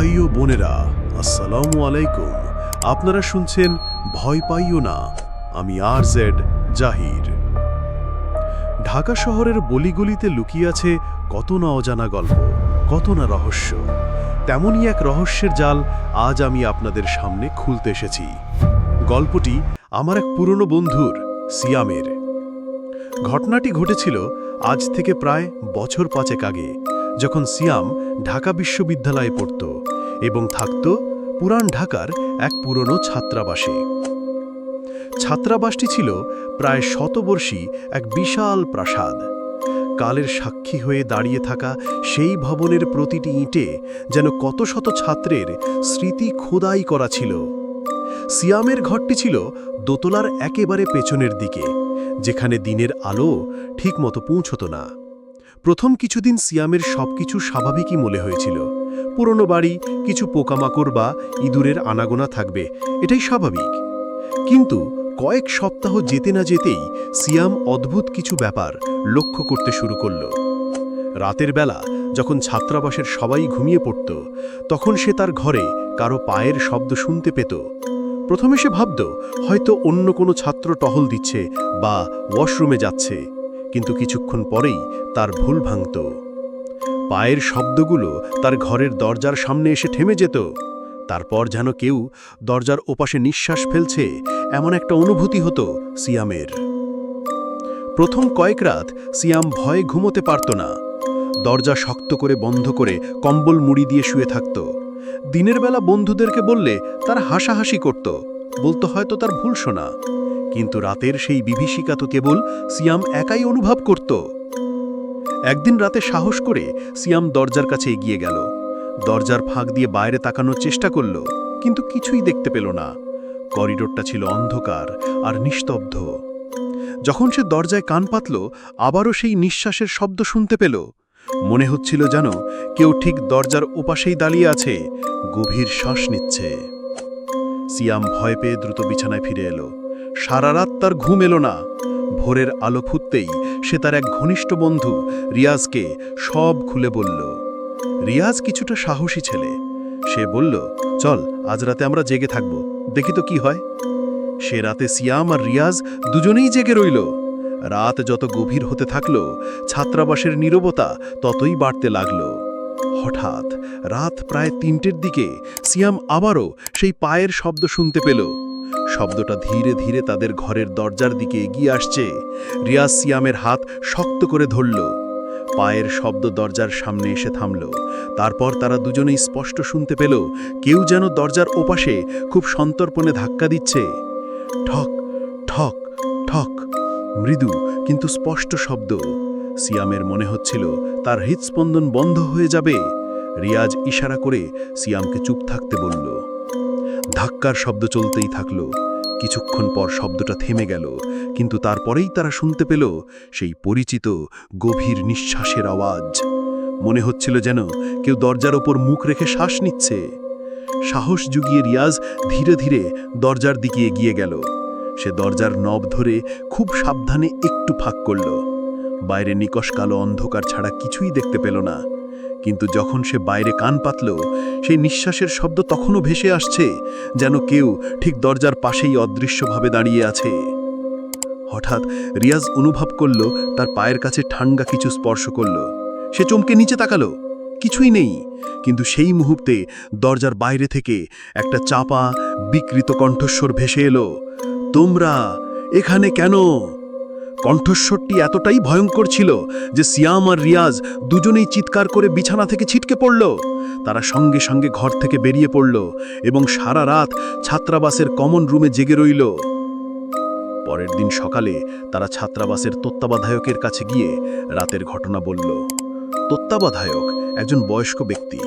ভাই ও বোনেরা, আসসালামু আলাইকুম। আপনারা শুনছেন ভয় পাইও না, আমি আর জেড জাহির। ঢাকা শহরের বলিগলিতে লুকিয়ে আছে কত না অজানা গল্প, কত না রহস্য। তেমনই এক রহস্যের জাল আজ আমি আপনাদের সামনে খুলতে এসেছি। গল্পটি আমার এক পুরনো বন্ধুর, সিয়ামের। ঘটনাটি ঘটেছিল আজ থেকে প্রায় বছর পাঁচেক আগে, যখন সিয়াম ঢাকা বিশ্ববিদ্যালয়ে পড়ত এবং থাকত পুরান ঢাকার এক পুরনো ছাত্রাবাসে। ছাত্রাবাসটি ছিল প্রায় শতবর্ষী এক বিশাল প্রাসাদ। কালের সাক্ষী হয়ে দাঁড়িয়ে থাকা সেই ভবনের প্রতিটি ইঁটে যেন কত শত ছাত্রের স্মৃতি খোদাই করা ছিল। সিয়ামের ঘরটি ছিল দোতলার একেবারে পেছনের দিকে, যেখানে দিনের আলো ঠিকমতো পৌঁছত না। প্রথম কিছুদিন সিয়ামের সবকিছু স্বাভাবিকই মনে হয়েছিল। পুরনো বাড়ি, কিছু পোকামাকড় বা ইঁদুরের আনাগোনা থাকবে, এটাই স্বাভাবিক। কিন্তু কয়েক সপ্তাহ যেতে না যেতেই সিয়াম অদ্ভুত কিছু ব্যাপার লক্ষ্য করতে শুরু করল। রাতের বেলা যখন ছাত্রাবাসের সবাই ঘুমিয়ে পড়ত, তখন সে তার ঘরে কারও পায়ের শব্দ শুনতে পেত। প্রথমে সে ভাবত, হয়তো অন্য কোনো ছাত্র টহল দিচ্ছে বা ওয়াশরুমে যাচ্ছে। কিন্তু কিছুক্ষণ পরেই তার ভুল ভাঙত। পায়ের শব্দগুলো তার ঘরের দরজার সামনে এসে থেমে যেত। তারপর যেন কেউ দরজার ওপাশে নিঃশ্বাস ফেলছে, এমন একটা অনুভূতি হতো সিয়ামের। প্রথম কয়েক রাত সিয়াম ভয়ে ঘুমোতে পারত না। দরজা শক্ত করে বন্ধ করে কম্বল মুড়ি দিয়ে শুয়ে থাকত। দিনের বেলা বন্ধুদেরকে বললে তার হাসাহাসি করত। বলতো হয়তো তার ভুল শোনা। কিন্তু রাতের সেই বিভীষিকা তো কেবল সিয়াম একাই অনুভব করত। একদিন রাতে সাহস করে সিয়াম দরজার কাছে এগিয়ে গেল। দরজার ফাঁক দিয়ে বাইরে তাকানোর চেষ্টা করল, কিন্তু কিছুই দেখতে পেল না। করিডোরটা ছিল অন্ধকার আর নিস্তব্ধ। যখন সে দরজায় কান পাতল, আবারও সেই নিঃশ্বাসের শব্দ শুনতে পেল। মনে হচ্ছিল যেন কেউ ঠিক দরজার ওপাশেই দাঁড়িয়ে আছে, গভীর শ্বাস নিচ্ছে। সিয়াম ভয় পেয়ে দ্রুত বিছানায় ফিরে এলো। সারা রাত তার ঘুম এলো না। ভোরের আলো ফুটতেই সে তার এক ঘনিষ্ঠ বন্ধু রিয়াজকে সব খুলে বলল, রিয়াজ কিছুটা সাহসী ছেলে। সে বলল, চল, আজ রাতে আমরা জেগে থাকব। দেখি তো কি হয়। সে রাতে সিয়াম আর রিয়াজ দুজনেই জেগে রইল। রাত যত গভীর হতে থাকল, ছাত্রাবাসের নীরবতা ততই বাড়তে লাগল। হঠাৎ রাত প্রায় তিনটের দিকে, সিয়াম আবারও সেই পায়ের শব্দ শুনতে পেল। শব্দটা ধীরে ধীরে তাদের ঘরের দরজার দিকে এগিয়ে আসছে। রিয়াজ সিয়ামের হাত শক্ত করে ধরল। পায়ের শব্দ দরজার সামনে এসে থামল। তারপর তারা দুজনেই স্পষ্ট শুনতে পেল, কেউ যেন দরজার ওপাশে খুব সন্তর্পণে ধাক্কা দিচ্ছে। ঠক ঠক ঠক, মৃদু কিন্তু স্পষ্ট শব্দ। সিয়ামের মনে হচ্ছিল, তার হৃৎস্পন্দন বন্ধ হয়ে যাবে। রিয়াজ ইশারা করে সিয়ামকে চুপ থাকতে বলল। ধাক্কার শব্দ চলতেই থাকল। কিছুক্ষণ পর শব্দটা থেমে গেল, কিন্তু তারপরেই তারা শুনতে পেল সেই পরিচিত গভীর নিঃশ্বাসের আওয়াজ। মনে হচ্ছিল যেন কেউ দরজার ওপর মুখ রেখে শ্বাস নিচ্ছে। সাহস জুগিয়ে রিয়াজ ধীরে ধীরে দরজার দিকে এগিয়ে গেল। সে দরজার নব ধরে খুব সাবধানে একটু ফাঁক করল। বাইরে নিকশ কালো অন্ধকার ছাড়া কিছুই দেখতে পেল না। কিন্তু যখন সে বাইরে কান পাতল সেই নিঃশ্বাসের শব্দ তখনও ভেসে আসছে, যেন কেউ ঠিক দরজার পাশেই অদৃশ্যভাবে দাঁড়িয়ে আছে। হঠাৎ রিয়াজ অনুভব করল, তার পায়ের কাছে ঠান্ডা কিছু স্পর্শ করল। সে চমকে নিচে তাকালো। কিছুই নেই। কিন্তু সেই মুহূর্তে দরজার বাইরে থেকে একটা চাপা, বিকৃত কণ্ঠস্বর ভেসে এলো। তোমরা এখানে কেন? কণ্ঠস্বরটি এতটাই ভয়ঙ্কর ছিল যে সিয়াম আর রিয়াজ দুজনেই চিৎকার করে বিছানা থেকে ছিটকে পড়ল। তারা সঙ্গে সঙ্গে ঘর থেকে বেরিয়ে পড়ল এবং সারা রাত ছাত্রাবাসের কমন রুমে জেগে রইল। পরের দিন সকালে তারা ছাত্রাবাসের তত্ত্বাবধায়কের কাছে গিয়ে রাতের ঘটনা বলল। তত্ত্বাবধায়ক একজন বয়স্ক ব্যক্তি।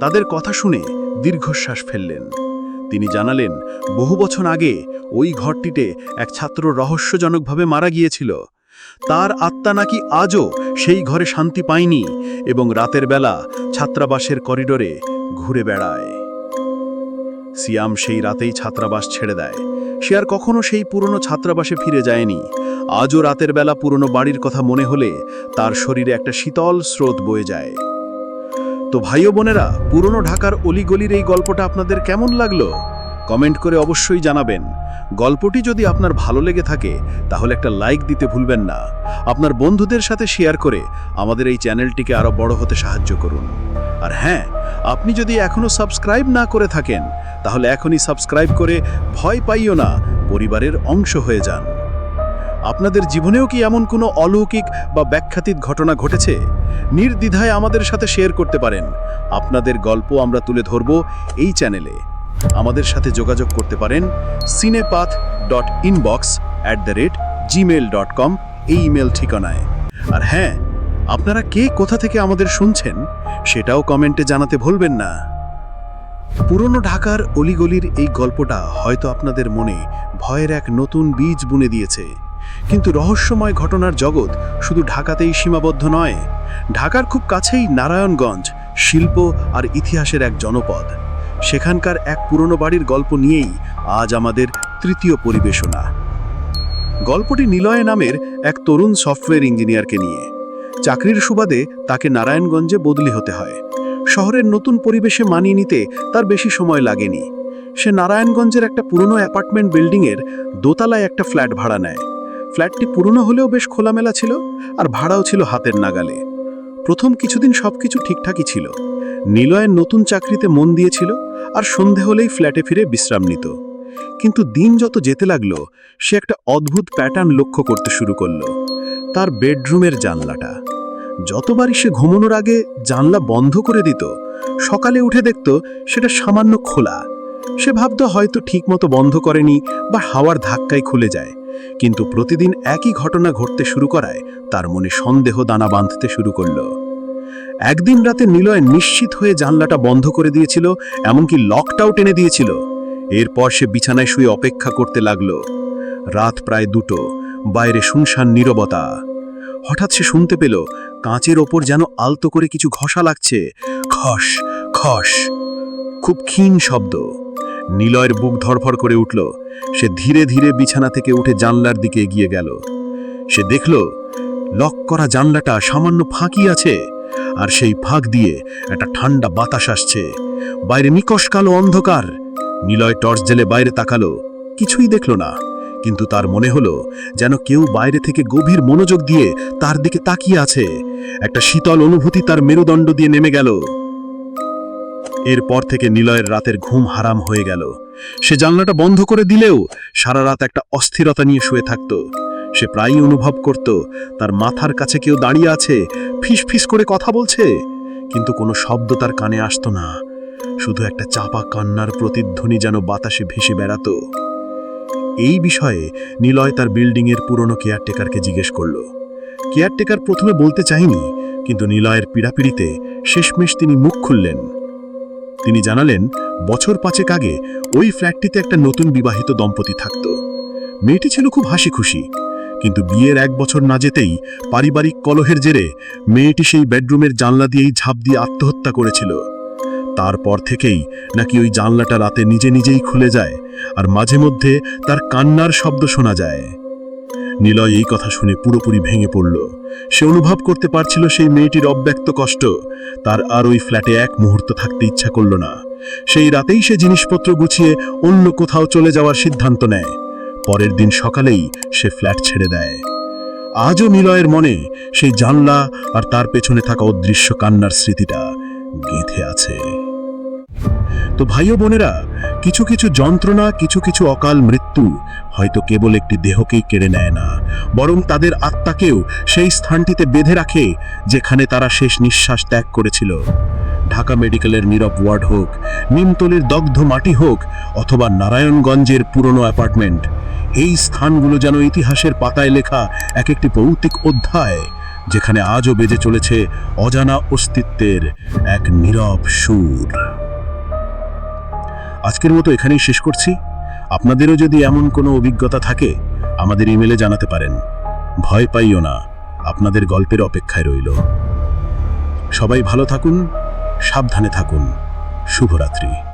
তাদের কথা শুনে দীর্ঘশ্বাস ফেললেন। তিনি জানালেন, বহু বছর আগে ওই ঘরটিতে এক ছাত্র রহস্যজনকভাবে মারা গিয়েছিল। তার আত্মা নাকি আজও সেই ঘরে শান্তি পায়নি এবং রাতের বেলা ছাত্রাবাসের করিডোরে ঘুরে বেড়ায়। সিয়াম সেই রাতেই ছাত্রাবাস ছেড়ে দেয়। সে আর কখনো সেই পুরনো ছাত্রাবাসে ফিরে যায়নি। আজও রাতের বেলা পুরনো বাড়ির কথা মনে হলে তার শরীরে একটা শীতল স্রোত বয়ে যায়। তো ভাই বোনেরা, পুরনো ঢাকার অলিগলির এই গল্পটা আপনাদের কেমন লাগল? কমেন্ট করে অবশ্যই জানাবেন। গল্পটি যদি আপনার ভালো লেগে থাকে, তাহলে একটা লাইক দিতে ভুলবেন না। আপনার বন্ধুদের সাথে শেয়ার করে আমাদের এই চ্যানেলটিকে আরও বড় হতে সাহায্য করুন। আর হ্যাঁ আপনি যদি এখনও সাবস্ক্রাইব না করে থাকেন, তাহলে এখনই সাবস্ক্রাইব করে ভয় পাইও না, পরিবারের অংশ হয়ে যান। আপনাদের জীবনেও কি এমন কোনো অলৌকিক বা ব্যাখ্যাতীত ঘটনা ঘটেছে? নির্দ্বিধায় আমাদের সাথে শেয়ার করতে পারেন। আপনাদের গল্প আমরা তুলে ধরব এই চ্যানেলে আমাদের সাথে যোগাযোগ করতে পারেন cinepath dot inbox at the rate gmail dot com এই ইমেল ঠিকানায়। আর হ্যাঁ আপনারা কে কোথা থেকে আমাদের শুনছেন সেটাও কমেন্টে জানাতে ভুলবেন না। পুরনো ঢাকার অলিগলির এই গল্পটা হয়তো আপনাদের মনে ভয়ের এক নতুন বীজ বুনে দিয়েছে। কিন্তু রহস্যময় ঘটনার জগৎ শুধু ঢাকাতেই সীমাবদ্ধ নয়, ঢাকার খুব কাছেই নারায়ণগঞ্জ শিল্প আর ইতিহাসের এক জনপদ। সেখানকার এক পুরনো বাড়ির গল্প নিয়েই আজ আমাদের তৃতীয় পরিবেশনা। গল্পটি নিলয় নামের এক তরুণ সফটওয়্যার ইঞ্জিনিয়ারকে নিয়ে। চাকরির সুবাদে তাকে নারায়ণগঞ্জে বদলি হতে হয়। শহরের নতুন পরিবেশে মানিয়ে নিতে তার বেশি সময় লাগেনি। সে নারায়ণগঞ্জের একটা পুরনো অ্যাপার্টমেন্ট বিল্ডিংয়ের দোতলায় একটা ফ্ল্যাট ভাড়া নেয়। ফ্ল্যাটটি পুরনো হলেও বেশ খোলামেলা ছিল আর ভাড়াও ছিল হাতের নাগালে। প্রথম কিছুদিন সবকিছু ঠিকঠাকই ছিল। নিলয়ের নতুন চাকরিতে মন দিয়েছিল আর সন্ধে হলেই ফ্ল্যাটে ফিরে বিশ্রাম নিত। কিন্তু দিন যত যেতে লাগল, সে একটা অদ্ভুত প্যাটার্ন লক্ষ্য করতে শুরু করল। তার বেডরুমের জানলাটা। যতবারই সে ঘুমানোর আগে জানলা বন্ধ করে দিত, সকালে উঠে দেখত সেটা সামান্য খোলা। সে ভাবত হয়তো ঠিকমতো বন্ধ করেনি বা হাওয়ার ধাক্কায় খুলে যায়। কিন্তু প্রতিদিন একই ঘটনা ঘটতে শুরু করায় তার মনে সন্দেহ দানা বাঁধতে শুরু করল। একদিন রাতে নিলয় নিশ্চিত হয়ে জানলাটা বন্ধ করে দিয়েছিল, এমনকি লকটাও টেনে দিয়েছিল। এরপর সে বিছানায় শুয়ে অপেক্ষা করতে লাগল। রাত প্রায় দুটো, বাইরে শুনশান নীরবতা। হঠাৎ সে শুনতে পেল, কাঁচের ওপর যেন আলতো করে কিছু ঘষা লাগছে। খস খস খুব ক্ষীণ শব্দ। নিলয়ের বুক ধরফর করে উঠল। সে ধীরে ধীরে বিছানা থেকে উঠে জানলার দিকে এগিয়ে গেল। সে দেখল, লক করা জানলাটা সামান্য ফাঁকি আছে, আর সেই ফাঁক দিয়ে একটা ঠান্ডা বাতাস আসছে। বাইরে নিকশ কালো অন্ধকার। নিলয় টর্চ জেলে বাইরে তাকালো। কিছুই দেখল না, কিন্তু তার মনে হলো যেন কেউ বাইরে থেকে গভীর মনোযোগ দিয়ে তার দিকে তাকিয়ে আছে। একটা শীতল অনুভূতি তার মেরুদণ্ড দিয়ে নেমে গেল। এরপর থেকে নিলয়ের রাতের ঘুম হারাম হয়ে গেল। সে জানলাটা বন্ধ করে দিলেও সারা রাত একটা অস্থিরতা নিয়ে শুয়ে থাকত। সে প্রায়ই অনুভব করত, তার মাথার কাছে কেউ দাঁড়িয়ে আছে, ফিস ফিস করে কথা বলছে, কিন্তু কোনো শব্দ তার কানে আসতো না। শুধু একটা চাপা কান্নার প্রতিধ্বনি যেন বাতাসে ভেসে বেড়াতো। এই বিষয়ে নিলয় তার বিল্ডিংয়ের পুরনো কেয়ারটেকারকে জিজ্ঞেস করল। কেয়ারটেকার প্রথমে বলতে চায়নি, কিন্তু নিলয়ের পীড়াপিড়িতে শেষমেশ তিনি মুখ খুললেন। তিনি জানালেন, বছর পাঁচেক আগে ওই ফ্ল্যাটটিতে একটা নতুন বিবাহিত দম্পতি থাকত। মেয়েটি ছিল খুব হাসি খুশি কিন্তু বিয়ের এক বছর না যেতেই পারিবারিক কলহের জেরে মেয়েটি সেই বেডরুমের জানলা দিয়েই ঝাঁপ দিয়ে আত্মহত্যা করেছিল। তারপর থেকেই নাকি ওই জানলাটা রাতে নিজে নিজেই খুলে যায় আর মাঝে মধ্যে তার কান্নার শব্দ শোনা যায়। নিলয় এই কথা শুনে পুরোপুরি ভেঙে পড়ল। সে অনুভব করতে পারছিল সেই মেয়েটির অব্যক্ত কষ্ট। তার আর ওই ফ্ল্যাটে এক মুহূর্ত থাকতে ইচ্ছা করল না। সেই রাতেই সে জিনিসপত্র গুছিয়ে অন্য কোথাও চলে যাওয়ার সিদ্ধান্ত নেয়। পরের দিন সকালেই সে ফ্ল্যাট ছেড়ে দেয়। আজও নিলয়ের মনে সেই জানলা আর তার পেছনে থাকা অদৃশ্য কান্নার স্মৃতিটা গেঁথে আছে। তো ভাই ও বোনেরা, কিছু কিছু যন্ত্রণা, কিছু কিছু অকাল মৃত্যু হয়তো কেবল একটি দেহকেই কেড়ে নেয় না, বরং তাদের আত্মাকেও সেই স্থানটিতে বেঁধে রাখে যেখানে তারা শেষ নিঃশ্বাস ত্যাগ করেছিল। ঢাকা মেডিকেলের নীরব ওয়ার্ড হোক, নিমতলির দগ্ধ মাটি হোক, অথবা নারায়ণগঞ্জের পুরনো অ্যাপার্টমেন্ট, এই স্থানগুলো যেন ইতিহাসের পাতায় লেখা এক একটি ভৌতিক অধ্যায়, যেখানে আজও বেজে চলেছে অজানা অস্তিত্বের এক নীরব সুর। আজকের মতো এখানেই শেষ করছি। আপনাদেরও যদি এমন কোনো অভিজ্ঞতা থাকে, আমাদের ইমেলে জানাতে পারেন। ভয় পাইও না, আপনাদের গল্পের অপেক্ষায় রইল। সবাই ভালো থাকুন, সাবধানে থাকুন। শুভরাত্রি।